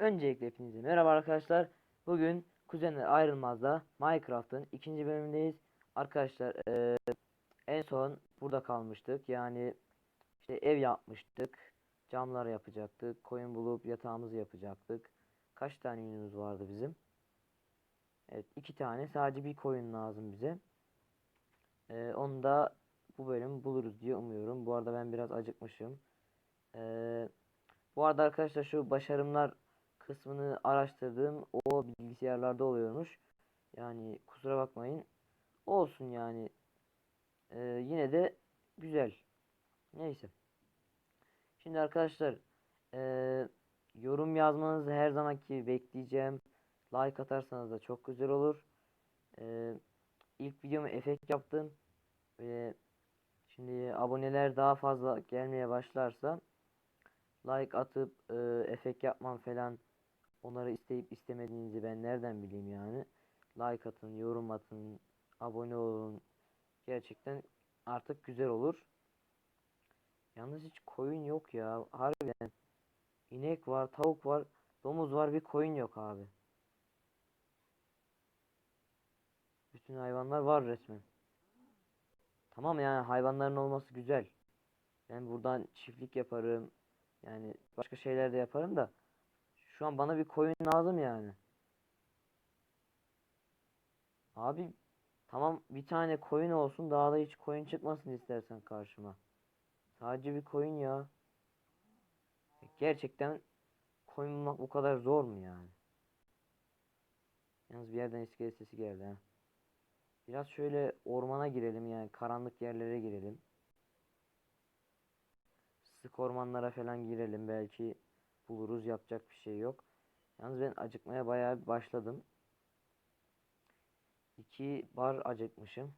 Öncelikle hepinize merhaba arkadaşlar. Bugün Kuzenler Ayrılmaz'da Minecraft'ın ikinci bölümündeyiz. Arkadaşlar eee, en son burada kalmıştık. Yani işte ev yapmıştık. Camlar yapacaktık. Koyun bulup yatağımızı yapacaktık. Kaç tane yünümüz vardı bizim? Evet iki tane. Sadece bir koyun lazım bize. Eee, onu da bu bölüm buluruz diye umuyorum. Bu arada ben biraz acıkmışım. Eee bu arada arkadaşlar şu başarımlar kısmını araştırdığım o bilgisayarlarda oluyormuş. Yani kusura bakmayın. Olsun yani. Ee, yine de güzel. Neyse. Şimdi arkadaşlar ee, yorum yazmanızı her zamanki bekleyeceğim. Like atarsanız da çok güzel olur. Ee, ilk videomu efekt yaptım. Ve şimdi aboneler daha fazla gelmeye başlarsa like atıp e, efekt yapmam falan onları isteyip istemediğinizi ben nereden bileyim yani. Like atın, yorum atın, abone olun. Gerçekten artık güzel olur. Yalnız hiç koyun yok ya. Harbiden. İnek var, tavuk var, domuz var, bir koyun yok abi. Bütün hayvanlar var resmen. Tamam yani hayvanların olması güzel. Ben buradan çiftlik yaparım. Yani başka şeyler de yaparım da şu an bana bir koyun lazım yani. Abi tamam bir tane koyun olsun daha da hiç koyun çıkmasın istersen karşıma. Sadece bir koyun ya. Gerçekten koyun bulmak bu kadar zor mu yani? Yalnız bir yerden iskelet sesi geldi ha. Biraz şöyle ormana girelim yani karanlık yerlere girelim. Sık ormanlara falan girelim belki buluruz yapacak bir şey yok. Yalnız ben acıkmaya bayağı başladım. İki bar acıkmışım.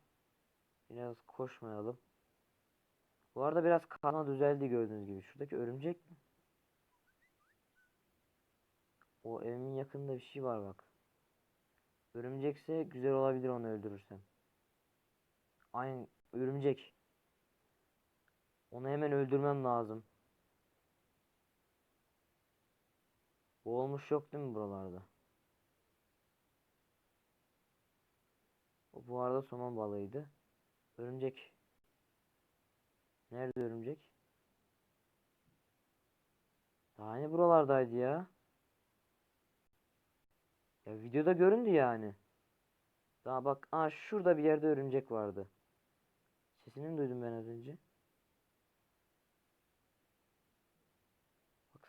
Biraz koşmayalım. Bu arada biraz kana düzeldi gördüğünüz gibi. Şuradaki örümcek mi? O evimin yakınında bir şey var bak. Örümcekse güzel olabilir onu öldürürsem. Aynen örümcek. Onu hemen öldürmem lazım. Boğulmuş yok değil mi buralarda? O bu arada somon balığıydı. Örümcek. Nerede örümcek? Daha hani buralardaydı ya. Ya videoda göründü yani. Daha bak, aa şurada bir yerde örümcek vardı. Sesini mi duydum ben az önce?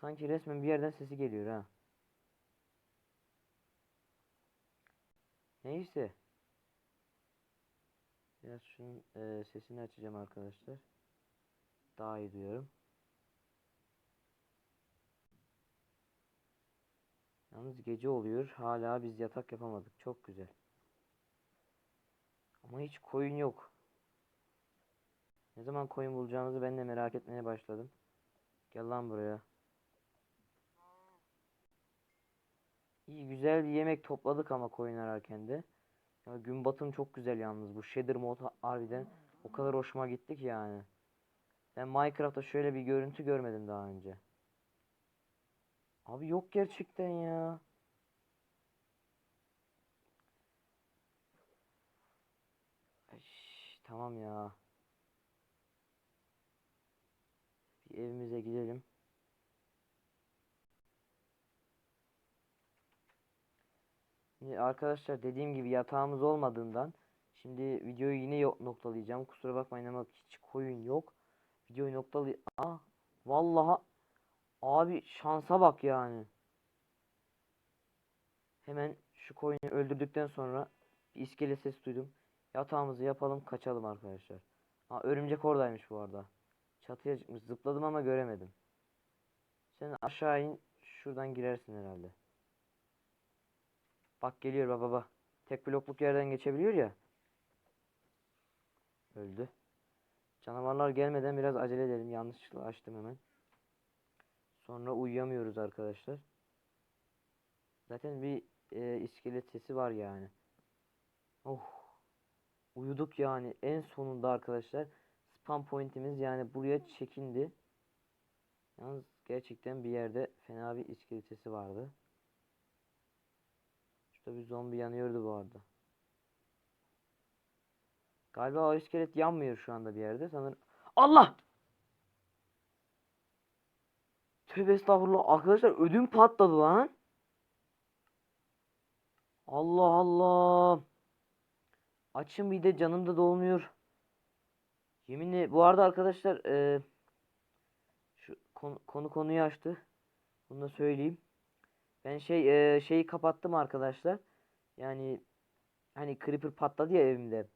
Sanki resmen bir yerden sesi geliyor ha. Neyse. Biraz şunun e, sesini açacağım arkadaşlar. Daha iyi duyuyorum. Yalnız gece oluyor. Hala biz yatak yapamadık. Çok güzel. Ama hiç koyun yok. Ne zaman koyun bulacağımızı ben de merak etmeye başladım. Gel lan buraya. İyi güzel bir yemek topladık ama koyun ararken de. Ya gün batım çok güzel yalnız. Bu shader mod harbiden o kadar hoşuma gitti ki yani. Ben Minecraft'ta şöyle bir görüntü görmedim daha önce. Abi yok gerçekten ya. Eş, tamam ya. Bir evimize gidelim. Arkadaşlar dediğim gibi yatağımız olmadığından şimdi videoyu yine noktalayacağım. Kusura bakmayın ama hiç koyun yok. Videoyu noktalay... Aa, vallahi abi şansa bak yani. Hemen şu koyunu öldürdükten sonra bir iskele ses duydum. Yatağımızı yapalım kaçalım arkadaşlar. Aa, örümcek oradaymış bu arada. Çatıya çıkmış. Zıpladım ama göremedim. Sen aşağı in. Şuradan girersin herhalde. Bak geliyor baba baba. Tek blokluk yerden geçebiliyor ya. Öldü. Canavarlar gelmeden biraz acele edelim. Yanlışlıkla açtım hemen. Sonra uyuyamıyoruz arkadaşlar. Zaten bir e, iskelet sesi var yani. Oh. Uyuduk yani. En sonunda arkadaşlar. Spam pointimiz yani buraya çekindi. Yalnız gerçekten bir yerde fena bir iskelet sesi vardı. Şurada bir zombi yanıyordu bu arada. Galiba o iskelet yanmıyor şu anda bir yerde. Sanırım. Allah! Tövbe estağfurullah. Arkadaşlar ödüm patladı lan. Allah Allah. Açım bir de canım da dolmuyor. Yeminle bu arada arkadaşlar e, şu konu, konu konuyu açtı. Bunu da söyleyeyim. Ben şey e, şeyi kapattım arkadaşlar. Yani hani creeper patladı ya evimde.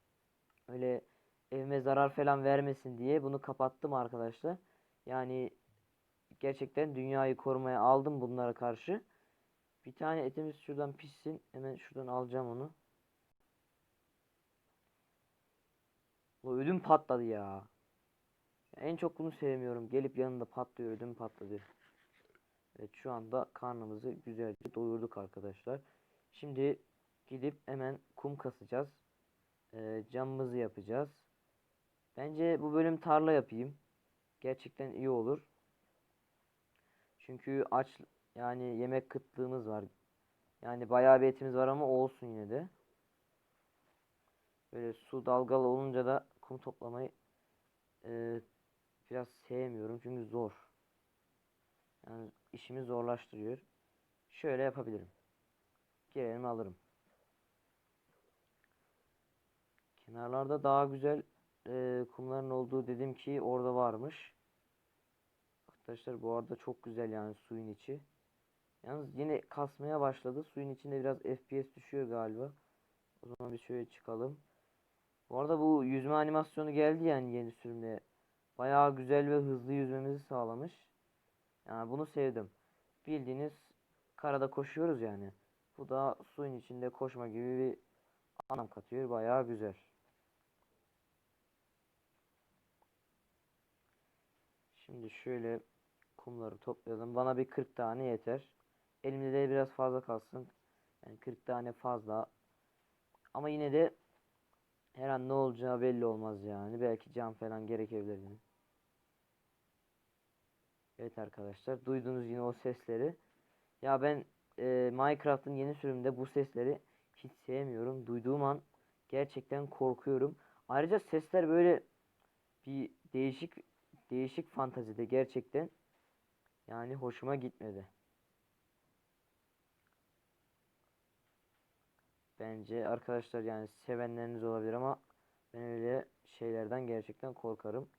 Öyle evime zarar falan vermesin diye bunu kapattım arkadaşlar. Yani gerçekten dünyayı korumaya aldım bunlara karşı. Bir tane etimiz şuradan pişsin. Hemen şuradan alacağım onu. O ödüm patladı ya. En çok bunu sevmiyorum. Gelip yanında patlıyor, ödüm patladı. Evet şu anda karnımızı güzelce doyurduk arkadaşlar. Şimdi gidip hemen kum kasacağız. Ee, camımızı yapacağız. Bence bu bölüm tarla yapayım. Gerçekten iyi olur. Çünkü aç yani yemek kıtlığımız var. Yani bayağı bir etimiz var ama olsun yine de. Böyle su dalgalı olunca da kum toplamayı e, biraz sevmiyorum çünkü zor. Yani işimi zorlaştırıyor. Şöyle yapabilirim. Gelelim alırım. Kenarlarda daha güzel e, kumların olduğu dedim ki orada varmış. Arkadaşlar bu arada çok güzel yani suyun içi. Yalnız yine kasmaya başladı. Suyun içinde biraz FPS düşüyor galiba. O zaman bir şöyle çıkalım. Bu arada bu yüzme animasyonu geldi yani yeni sürümde. Bayağı güzel ve hızlı yüzmemizi sağlamış. Yani bunu sevdim. Bildiğiniz karada koşuyoruz yani. Bu da suyun içinde koşma gibi bir anlam katıyor. Bayağı güzel. Şimdi şöyle kumları toplayalım. Bana bir 40 tane yeter. Elimde de biraz fazla kalsın. Yani 40 tane fazla. Ama yine de her an ne olacağı belli olmaz yani. Belki cam falan gerekebilir. Yani. Evet arkadaşlar duydunuz yine o sesleri. Ya ben e, Minecraft'ın yeni sürümünde bu sesleri hiç sevmiyorum. Duyduğum an gerçekten korkuyorum. Ayrıca sesler böyle bir değişik değişik fantazide gerçekten yani hoşuma gitmedi. Bence arkadaşlar yani sevenleriniz olabilir ama ben öyle şeylerden gerçekten korkarım.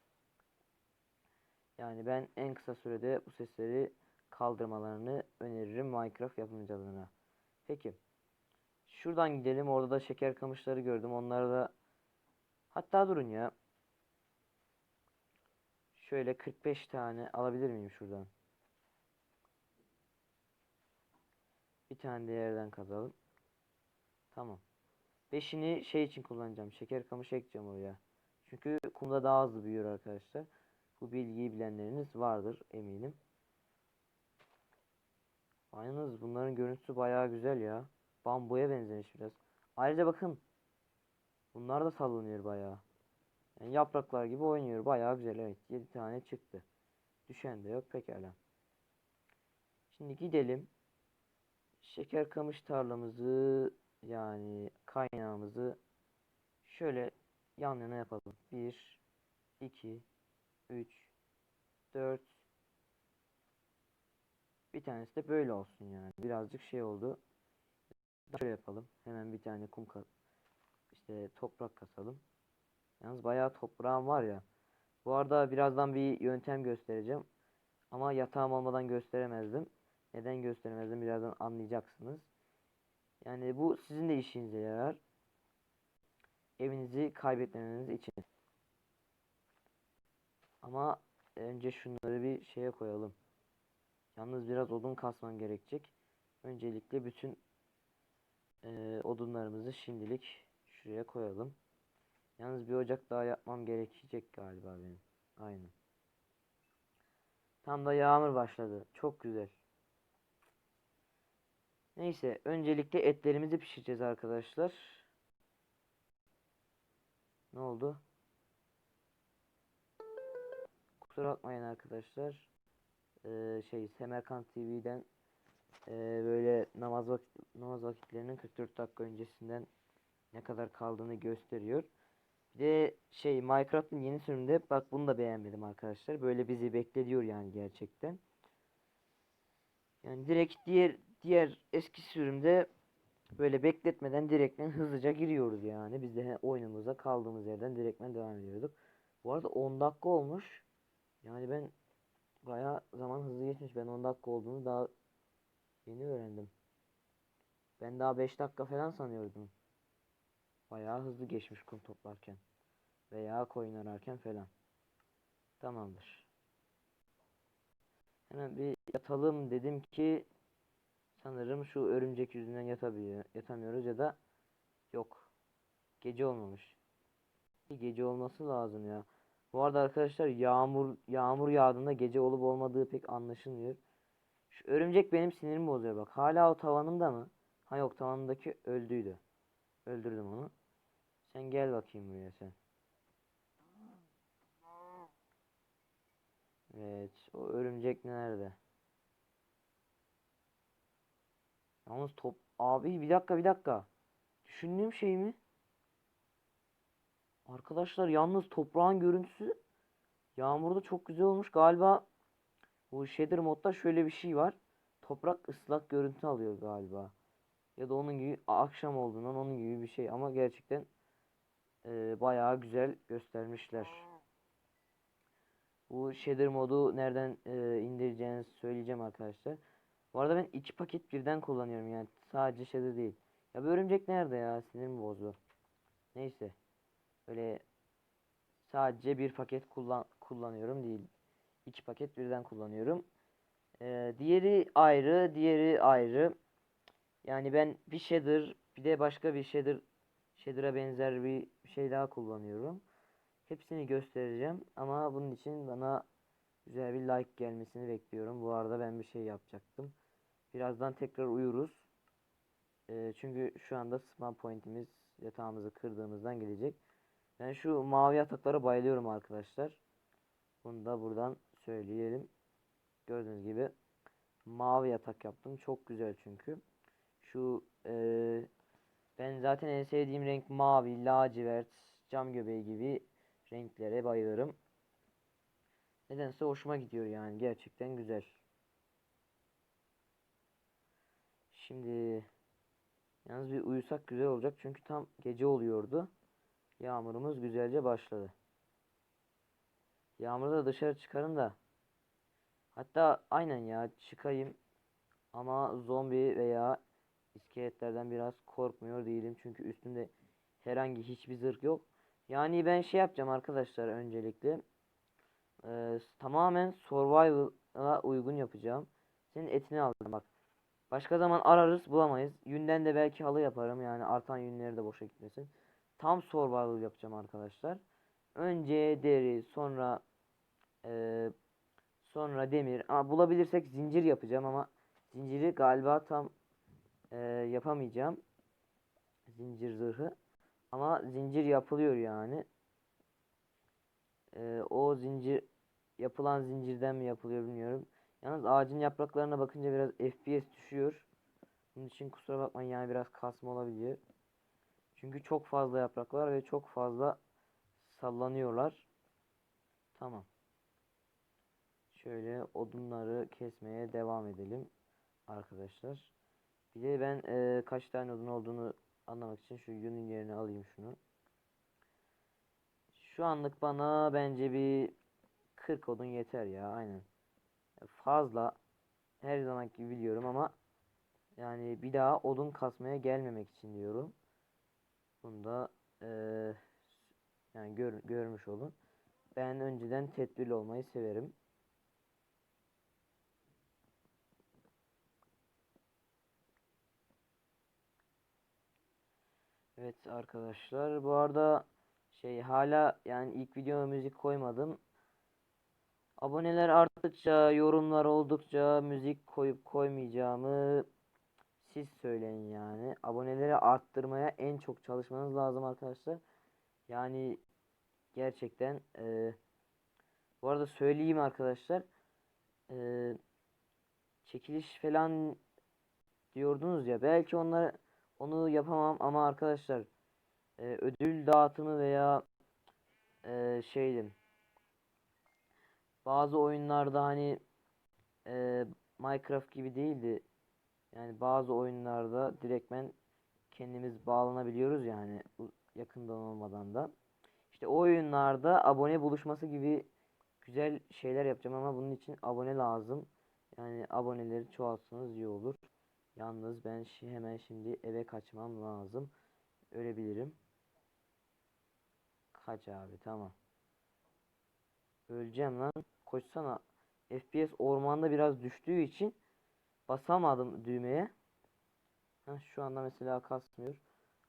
Yani ben en kısa sürede bu sesleri kaldırmalarını öneririm Minecraft yapımcılarına. Peki. Şuradan gidelim. Orada da şeker kamışları gördüm. Onları da hatta durun ya. Şöyle 45 tane alabilir miyim şuradan? Bir tane de yerden kazalım. Tamam. Beşini şey için kullanacağım. Şeker kamışı ekeceğim oraya. Çünkü kumda daha hızlı büyüyor arkadaşlar. Bu bilgiyi bilenleriniz vardır eminim. Yalnız bunların görüntüsü bayağı güzel ya. Bambuya benzemiş biraz. Ayrıca bakın. Bunlar da sallanıyor bayağı. Yani yapraklar gibi oynuyor. Bayağı güzel evet. 7 tane çıktı. Düşen de yok pekala. Şimdi gidelim. Şeker kamış tarlamızı yani kaynağımızı şöyle yan yana yapalım. 1 2 3 4 bir tanesi de böyle olsun yani. Birazcık şey oldu. Şöyle yapalım. Hemen bir tane kum ka işte toprak kasalım. Yalnız bayağı toprağım var ya. Bu arada birazdan bir yöntem göstereceğim. Ama yatağım olmadan gösteremezdim. Neden gösteremezdim birazdan anlayacaksınız. Yani bu sizin de işinize yarar. Evinizi kaybetmemeniz için. Ama önce şunları bir şeye koyalım. Yalnız biraz odun kasman gerekecek. Öncelikle bütün e, odunlarımızı şimdilik şuraya koyalım. Yalnız bir ocak daha yapmam gerekecek galiba benim. Aynen. Tam da yağmur başladı. Çok güzel. Neyse öncelikle etlerimizi pişireceğiz arkadaşlar. Ne oldu? Kusura bakmayın arkadaşlar. Ee, şey Semerkant TV'den Ee, böyle namaz vakit namaz vakitlerinin 44 dakika öncesinden ne kadar kaldığını gösteriyor. Bir de şey Minecraft'ın yeni sürümünde bak bunu da beğenmedim arkadaşlar. Böyle bizi bekletiyor yani gerçekten. Yani direkt diğer diğer eski sürümde böyle bekletmeden direktmen hızlıca giriyoruz yani. Biz de oyunumuza kaldığımız yerden direktmen devam ediyorduk. Bu arada 10 dakika olmuş. Yani ben bayağı zaman hızlı geçmiş. Ben 10 dakika olduğunu daha yeni öğrendim. Ben daha 5 dakika falan sanıyordum. Bayağı hızlı geçmiş kum toplarken. Veya koyun ararken falan. Tamamdır. Hemen bir yatalım dedim ki sanırım şu örümcek yüzünden yatabiliyor, yatamıyoruz ya da yok. Gece olmamış. Bir gece olması lazım ya. Bu arada arkadaşlar yağmur yağmur yağdığında gece olup olmadığı pek anlaşılmıyor. Şu örümcek benim sinirimi bozuyor bak. Hala o tavanımda mı? Ha yok tavanındaki öldüydü. Öldürdüm onu. Sen gel bakayım buraya sen. Evet, o örümcek nerede? Yalnız top abi bir dakika bir dakika. Düşündüğüm şey mi? Arkadaşlar yalnız toprağın görüntüsü yağmurda çok güzel olmuş. Galiba bu shader modda şöyle bir şey var. Toprak ıslak görüntü alıyor galiba. Ya da onun gibi akşam olduğundan onun gibi bir şey ama gerçekten e, bayağı güzel göstermişler. Bu shader modu nereden e, indireceğinizi söyleyeceğim arkadaşlar. Bu arada ben iki paket birden kullanıyorum yani sadece shader değil. Ya bu örümcek nerede ya sinirimi bozdu. Neyse. Böyle sadece bir paket kullan kullanıyorum değil. İki paket birden kullanıyorum. Ee, diğeri ayrı, diğeri ayrı. Yani ben bir shader bir de başka bir shader shader'a benzer bir şey daha kullanıyorum. Hepsini göstereceğim ama bunun için bana güzel bir like gelmesini bekliyorum. Bu arada ben bir şey yapacaktım. Birazdan tekrar uyuruz. Ee, çünkü şu anda spawn point'imiz yatağımızı kırdığımızdan gelecek. Ben şu mavi yataklara bayılıyorum arkadaşlar. Bunu da buradan söyleyelim. Gördüğünüz gibi mavi yatak yaptım. Çok güzel çünkü. Şu eee, ben zaten en sevdiğim renk mavi, lacivert, cam göbeği gibi renklere bayılırım. Nedense hoşuma gidiyor yani. Gerçekten güzel. Şimdi yalnız bir uyusak güzel olacak. Çünkü tam gece oluyordu. Yağmurumuz güzelce başladı. Yağmurda da dışarı çıkarım da. Hatta aynen ya çıkayım. Ama zombi veya iskeletlerden biraz korkmuyor değilim. Çünkü üstümde herhangi hiçbir zırh yok. Yani ben şey yapacağım arkadaşlar öncelikle. Ee, tamamen survival'a uygun yapacağım. Senin etini alacağım bak. Başka zaman ararız bulamayız. Yünden de belki halı yaparım. Yani artan yünleri de boşa gitmesin. Tam survival yapacağım arkadaşlar. Önce deri, sonra eee, sonra demir. Ama bulabilirsek zincir yapacağım ama zinciri galiba tam eee, yapamayacağım. Zincir zırhı. Ama zincir yapılıyor yani. Eee, o zincir yapılan zincirden mi yapılıyor bilmiyorum. Yalnız ağacın yapraklarına bakınca biraz FPS düşüyor. Bunun için kusura bakmayın yani biraz kasma olabiliyor. Çünkü çok fazla yaprak var ve çok fazla sallanıyorlar. Tamam. Şöyle odunları kesmeye devam edelim arkadaşlar. Bir de ben eee, kaç tane odun olduğunu anlamak için şu yünün yerine alayım şunu. Şu anlık bana bence bir 40 odun yeter ya aynen. Fazla her zamanki biliyorum ama yani bir daha odun kasmaya gelmemek için diyorum. Bunu da eee, yani gör, görmüş olun. Ben önceden tedbirli olmayı severim. Evet arkadaşlar bu arada şey hala yani ilk videoma müzik koymadım. Aboneler arttıkça, yorumlar oldukça müzik koyup koymayacağımı siz söyleyin yani. Aboneleri arttırmaya en çok çalışmanız lazım arkadaşlar. Yani gerçekten eee, bu arada söyleyeyim arkadaşlar. Eee, çekiliş falan diyordunuz ya belki onlar onu yapamam ama arkadaşlar e, ödül dağıtımı veya e, şeydim bazı oyunlarda hani e, Minecraft gibi değildi yani bazı oyunlarda direktmen kendimiz bağlanabiliyoruz yani yakından olmadan da işte o oyunlarda abone buluşması gibi güzel şeyler yapacağım ama bunun için abone lazım yani aboneleri çoğaltsanız iyi olur Yalnız ben şi hemen şimdi eve kaçmam lazım. Ölebilirim. Kaç abi tamam. Öleceğim lan. Koşsana. FPS ormanda biraz düştüğü için basamadım düğmeye. Heh, şu anda mesela kasmıyor.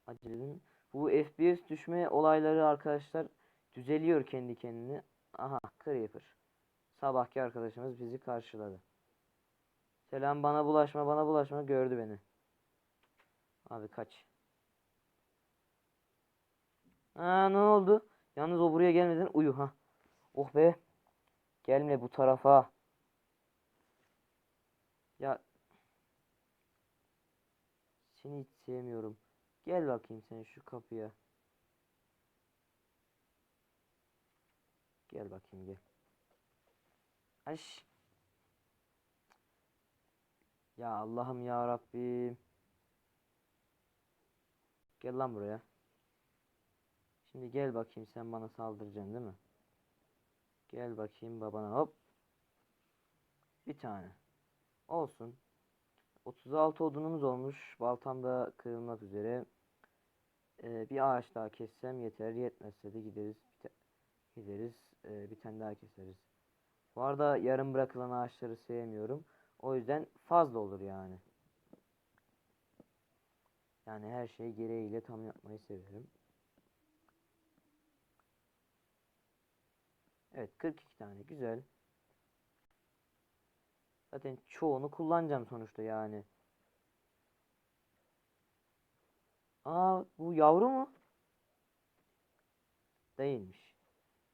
Acelenin. Bu FPS düşme olayları arkadaşlar düzeliyor kendi kendine. Aha Creeper. Sabahki arkadaşımız bizi karşıladı. Selam bana bulaşma bana bulaşma gördü beni. Abi kaç. Aa ne oldu? Yalnız o buraya gelmeden uyu ha. Oh be. Gelme bu tarafa. Ya seni hiç sevmiyorum. Gel bakayım sen şu kapıya. Gel bakayım gel. Aş. Ya Allah'ım ya Rabbim. Gel lan buraya. Şimdi gel bakayım sen bana saldıracaksın değil mi? Gel bakayım babana hop. Bir tane. Olsun. 36 odunumuz olmuş. Baltam da kırılmak üzere. Ee, bir ağaç daha kessem yeter. Yetmezse de gideriz. Gideriz. Ee, bir tane daha keseriz. Bu arada yarım bırakılan ağaçları sevmiyorum. O yüzden fazla olur yani. Yani her şeyi gereğiyle tam yapmayı severim. Evet 42 tane güzel. Zaten çoğunu kullanacağım sonuçta yani. Aa bu yavru mu? Değilmiş.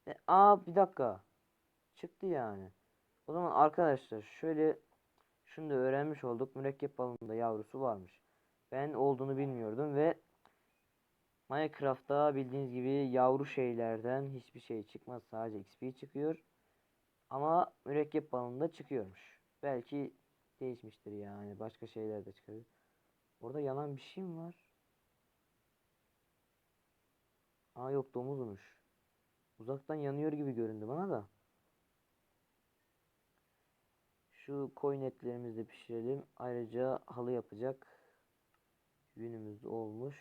E, aa bir dakika. Çıktı yani. O zaman arkadaşlar şöyle şunu da öğrenmiş olduk. Mürekkep balığında yavrusu varmış. Ben olduğunu bilmiyordum ve Minecraft'ta bildiğiniz gibi yavru şeylerden hiçbir şey çıkmaz. Sadece XP çıkıyor. Ama mürekkep balığında çıkıyormuş. Belki değişmiştir yani. Başka şeyler de çıkıyor. Orada yanan bir şey mi var? Aa yok domuzmuş. Uzaktan yanıyor gibi göründü bana da. Şu koyun etlerimizi de pişirelim. Ayrıca halı yapacak yünümüz de olmuş.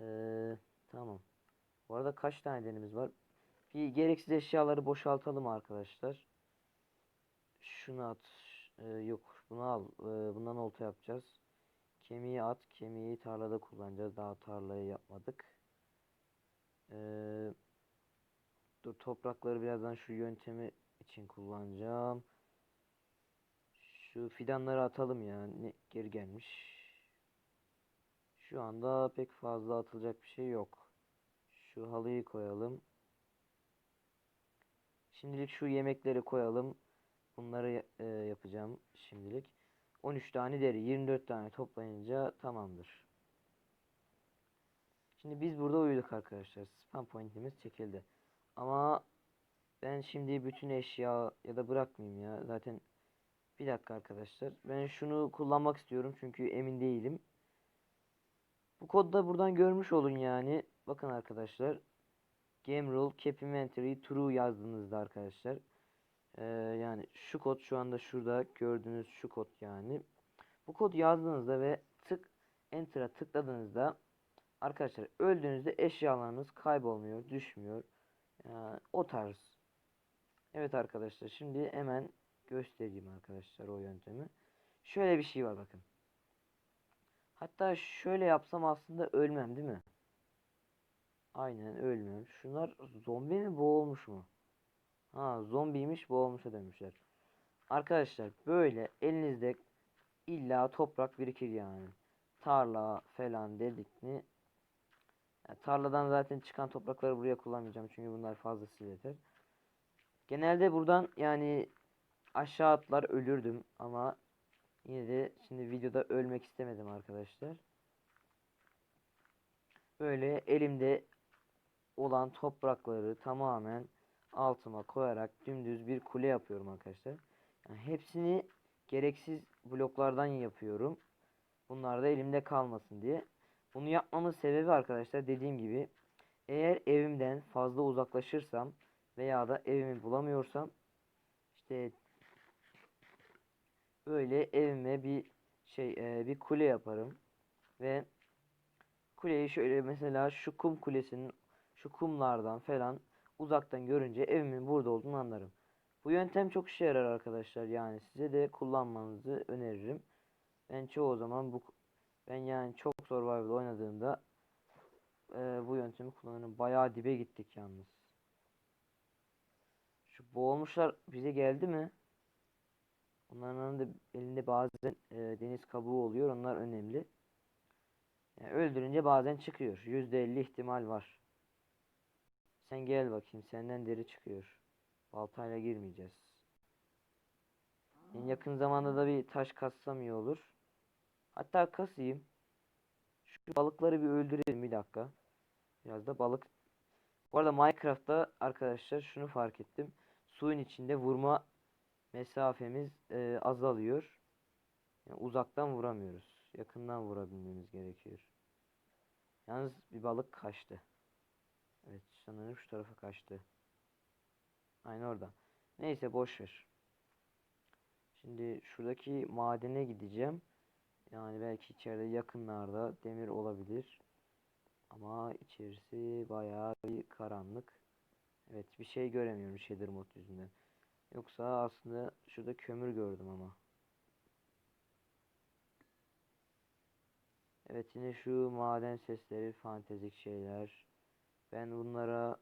Ee, tamam. Bu arada kaç tane denimiz var? Bir gereksiz eşyaları boşaltalım arkadaşlar. Şunu at. Ee, yok. Bunu al. Ee, bundan olta yapacağız. Kemiği at. Kemiği tarlada kullanacağız. Daha tarlayı yapmadık. Ee, dur toprakları birazdan şu yöntemi için kullanacağım. Şu fidanları atalım ya. Ne, geri gelmiş. Şu anda pek fazla atılacak bir şey yok. Şu halıyı koyalım. Şimdilik şu yemekleri koyalım. Bunları e, yapacağım şimdilik. 13 tane deri, 24 tane toplayınca tamamdır. Şimdi biz burada uyuduk arkadaşlar. Spam pointimiz çekildi. Ama ben şimdi bütün eşya ya da bırakmayayım ya. Zaten bir dakika arkadaşlar. Ben şunu kullanmak istiyorum çünkü emin değilim. Bu kodu da buradan görmüş olun yani. Bakın arkadaşlar. Game rule cap inventory true yazdığınızda arkadaşlar. Ee, yani şu kod şu anda şurada gördüğünüz şu kod yani. Bu kodu yazdığınızda ve tık enter'a tıkladığınızda arkadaşlar öldüğünüzde eşyalarınız kaybolmuyor, düşmüyor. Yani o tarz. Evet arkadaşlar şimdi hemen göstereyim arkadaşlar o yöntemi. Şöyle bir şey var bakın. Hatta şöyle yapsam aslında ölmem değil mi? Aynen ölmüyorum. Şunlar zombi mi boğulmuş mu? Ha zombiymiş boğulmuşa dönmüşler. Arkadaşlar böyle elinizde illa toprak birikir yani. Tarla falan dedik mi? Yani tarladan zaten çıkan toprakları buraya kullanmayacağım çünkü bunlar fazlasıyla yeter. Genelde buradan yani aşağı atlar ölürdüm ama Yine de şimdi videoda ölmek istemedim arkadaşlar. Böyle elimde olan toprakları tamamen altıma koyarak dümdüz bir kule yapıyorum arkadaşlar. Yani hepsini gereksiz bloklardan yapıyorum. Bunlar da elimde kalmasın diye. Bunu yapmamın sebebi arkadaşlar dediğim gibi eğer evimden fazla uzaklaşırsam veya da evimi bulamıyorsam işte böyle evime bir şey e, bir kule yaparım ve kuleyi şöyle mesela şu kum kulesinin şu kumlardan falan uzaktan görünce evimin burada olduğunu anlarım. Bu yöntem çok işe yarar arkadaşlar yani size de kullanmanızı öneririm. Ben çoğu zaman bu ben yani çok survival oynadığımda e, bu yöntemi kullanırım. Bayağı dibe gittik yalnız. Şu boğulmuşlar bize geldi mi? Onların da elinde bazen e, deniz kabuğu oluyor. Onlar önemli. Yani öldürünce bazen çıkıyor. %50 ihtimal var. Sen gel bakayım. Senden deri çıkıyor. Baltayla girmeyeceğiz. En yakın zamanda da bir taş kassam iyi olur. Hatta kasayım. Şu balıkları bir öldürelim bir dakika. Biraz da balık. Bu arada Minecraft'ta arkadaşlar şunu fark ettim. Suyun içinde vurma mesafemiz e, azalıyor. Yani uzaktan vuramıyoruz. Yakından vurabilmemiz gerekiyor. Yalnız bir balık kaçtı. Sanırım şu tarafa kaçtı. Aynı orada. Neyse boş ver. Şimdi şuradaki madene gideceğim. Yani belki içeride yakınlarda demir olabilir. Ama içerisi bayağı bir karanlık. Evet bir şey göremiyorum shader mod yüzünden. Yoksa aslında şurada kömür gördüm ama. Evet yine şu maden sesleri, fantezik şeyler. Ben bunlara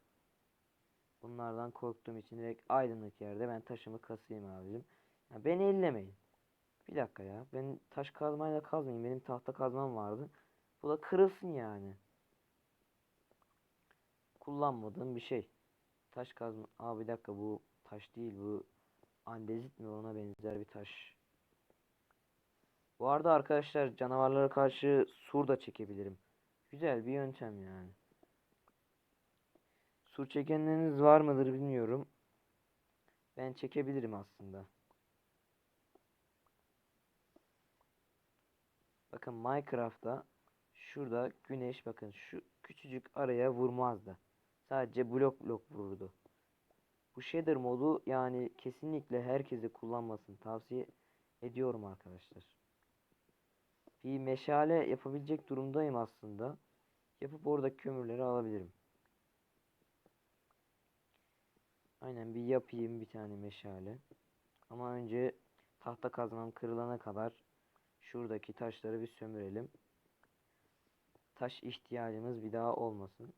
bunlardan korktuğum için direkt aydınlık yerde ben taşımı kasayım abicim. Ya beni ellemeyin. Bir dakika ya. Ben taş kazmayla kazmayayım. Benim tahta kazmam vardı. Bu da kırılsın yani. Kullanmadığım bir şey. Taş kazma. Aa bir dakika bu taş değil bu andezit mi ona benzer bir taş. Bu arada arkadaşlar canavarlara karşı sur da çekebilirim. Güzel bir yöntem yani. Sur çekenleriniz var mıdır bilmiyorum. Ben çekebilirim aslında. Bakın Minecraft'ta şurada güneş bakın şu küçücük araya vurmazdı. Sadece blok blok vururdu. Bu shader modu yani kesinlikle herkese kullanmasını tavsiye ediyorum arkadaşlar. Bir meşale yapabilecek durumdayım aslında. Yapıp orada kömürleri alabilirim. Aynen bir yapayım bir tane meşale. Ama önce tahta kazmam kırılana kadar şuradaki taşları bir sömürelim. Taş ihtiyacımız bir daha olmasın.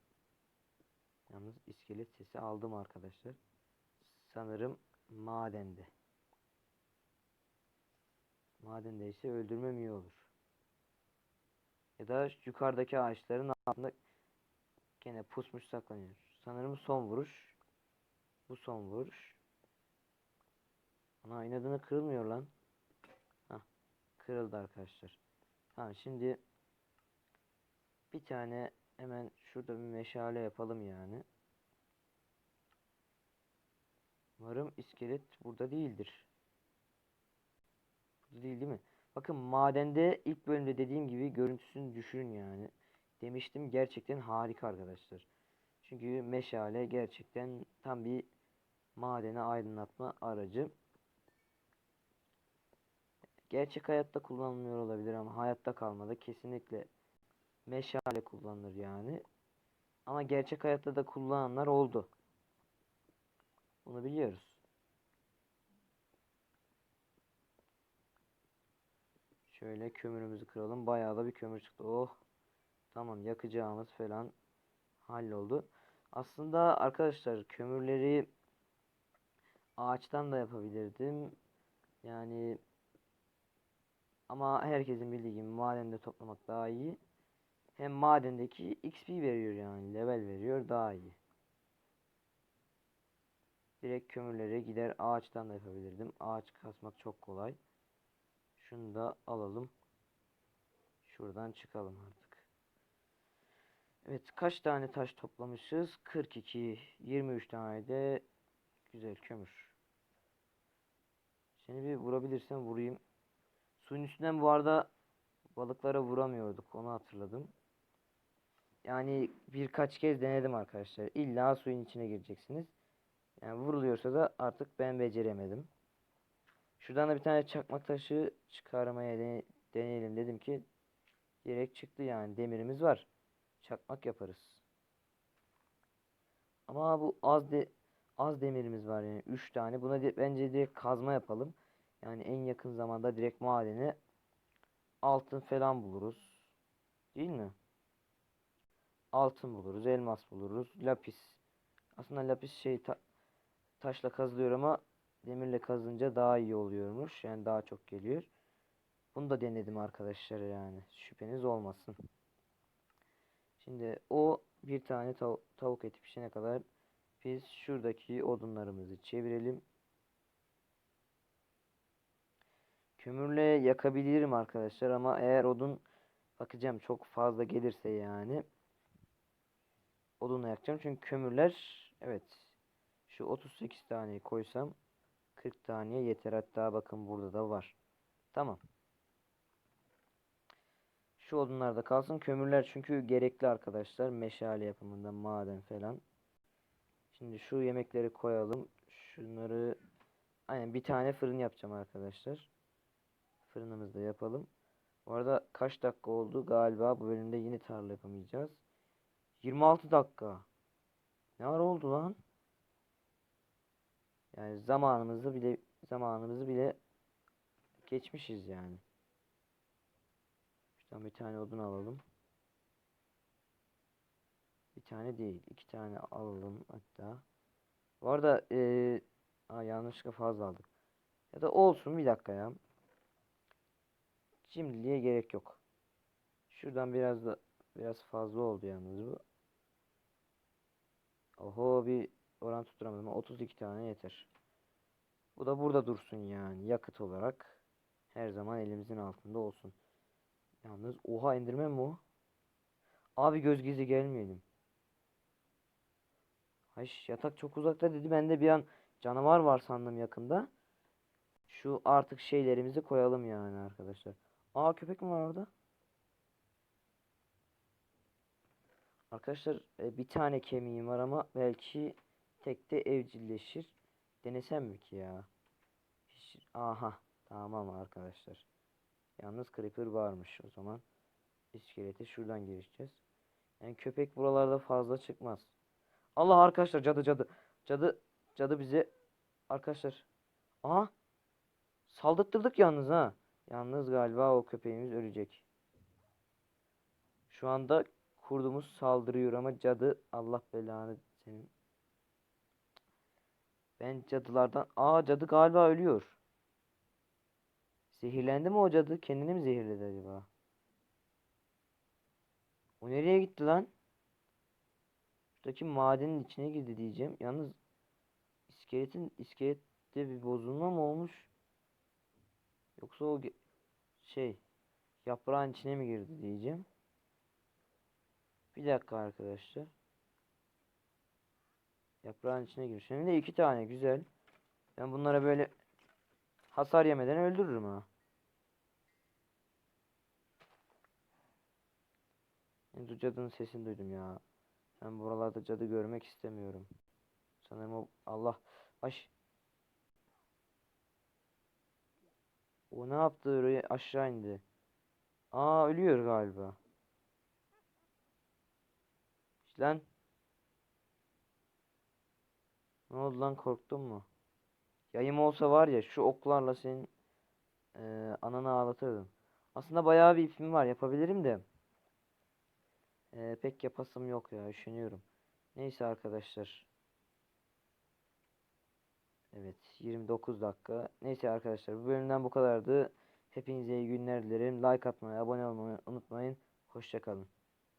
Yalnız iskelet sesi aldım arkadaşlar. Sanırım madende. Madende ise öldürmem iyi olur. Ya da yukarıdaki ağaçların altında gene pusmuş saklanıyor. Sanırım son vuruş. Bu son vuruş. Ana inadına kırılmıyor lan. Hah, kırıldı arkadaşlar. Tamam şimdi bir tane hemen şurada bir meşale yapalım yani. Umarım iskelet burada değildir. Burada değil değil mi? Bakın madende ilk bölümde dediğim gibi görüntüsünü düşürün yani. Demiştim gerçekten harika arkadaşlar. Çünkü meşale gerçekten tam bir madeni aydınlatma aracı. Gerçek hayatta kullanılmıyor olabilir ama hayatta kalmada kesinlikle meşale kullanılır yani. Ama gerçek hayatta da kullananlar oldu. Bunu biliyoruz. Şöyle kömürümüzü kıralım. Bayağı da bir kömür çıktı. Oh. Tamam yakacağımız falan halloldu. Aslında arkadaşlar kömürleri ağaçtan da yapabilirdim. Yani ama herkesin bildiği gibi madende toplamak daha iyi. Hem madendeki XP veriyor yani level veriyor daha iyi. Direkt kömürlere gider ağaçtan da yapabilirdim. Ağaç kasmak çok kolay. Şunu da alalım. Şuradan çıkalım artık. Evet kaç tane taş toplamışız? 42. 23 tane de güzel kömür. Seni bir vurabilirsem vurayım. Suyun üstünden bu arada balıklara vuramıyorduk. Onu hatırladım. Yani birkaç kez denedim arkadaşlar. İlla suyun içine gireceksiniz. Yani vuruluyorsa da artık ben beceremedim. Şuradan da bir tane çakmak taşı çıkarmaya dene- deneyelim dedim ki direkt çıktı yani demirimiz var. Çakmak yaparız. Ama bu az de az demirimiz var yani 3 tane. Buna di- bence direkt kazma yapalım. Yani en yakın zamanda direkt madeni altın falan buluruz. Değil mi? Altın buluruz, elmas buluruz, lapis. Aslında lapis şey ta- taşla kazılıyor ama demirle kazınca daha iyi oluyormuş. Yani daha çok geliyor. Bunu da denedim arkadaşlar yani. Şüpheniz olmasın. Şimdi o bir tane tav- tavuk eti pişene kadar biz şuradaki odunlarımızı çevirelim. Kömürle yakabilirim arkadaşlar ama eğer odun bakacağım çok fazla gelirse yani odunla yakacağım. Çünkü kömürler evet şu 38 taneyi koysam 40 taneye yeter. Hatta bakın burada da var. Tamam. Şu odunlar da kalsın. Kömürler çünkü gerekli arkadaşlar. Meşale yapımında maden falan. Şimdi şu yemekleri koyalım. Şunları aynen bir tane fırın yapacağım arkadaşlar. Fırınımızı da yapalım. Bu arada kaç dakika oldu? Galiba bu bölümde yine tarla yapamayacağız. 26 dakika. Ne var oldu lan? Yani zamanımızı bile zamanımızı bile geçmişiz yani. Şuradan bir tane odun alalım. Bir tane değil, iki tane alalım hatta. Bu arada eee aa, yanlışlıkla fazla aldık. Ya da olsun bir dakika ya. Şimdiliğe gerek yok. Şuradan biraz da biraz fazla oldu yalnız bu. Oho bir oran tutturamadım ama 32 tane yeter. Bu da burada dursun yani yakıt olarak. Her zaman elimizin altında olsun. Yalnız oha indirme mi o? Abi göz gezi gelmeyelim. Ay yatak çok uzakta dedi. Ben de bir an canavar var sandım yakında. Şu artık şeylerimizi koyalım yani arkadaşlar. Aa köpek mi var orada? Arkadaşlar e, bir tane kemiğim var ama belki tek de evcilleşir. Denesem mi ki ya? Hiç- Aha tamam arkadaşlar. Yalnız creeper varmış o zaman. İskelete şuradan girişeceğiz. Yani köpek buralarda fazla çıkmaz. Allah arkadaşlar cadı cadı. Cadı cadı bize arkadaşlar. Aha saldırttırdık yalnız ha. Yalnız galiba o köpeğimiz ölecek. Şu anda kurdumuz saldırıyor ama cadı Allah belanı senin. Ben cadılardan aa cadı galiba ölüyor. Zehirlendi mi o cadı? Kendini mi zehirledi acaba? O nereye gitti lan? Şuradaki madenin içine girdi diyeceğim. Yalnız iskeletin iskelette bir bozulma mı olmuş? Yoksa o şey yaprağın içine mi girdi diyeceğim. Bir dakika arkadaşlar. Yaprağın içine girmiş. Hem de iki tane güzel. Ben bunlara böyle hasar yemeden öldürürüm ha. Henüz cadının sesini duydum ya. Ben buralarda cadı görmek istemiyorum. Sanırım o Allah aş. O ne yaptı aşağı indi. Aa ölüyor galiba. İşte lan. Ne oldu lan korktun mu? Yayım olsa var ya şu oklarla senin eee ananı ağlatırdım. Aslında bayağı bir ipim var yapabilirim de. Eee, pek yapasım yok ya üşeniyorum. Neyse arkadaşlar. Evet 29 dakika. Neyse arkadaşlar bu bölümden bu kadardı. Hepinize iyi günler dilerim. Like atmayı, abone olmayı unutmayın. Hoşçakalın.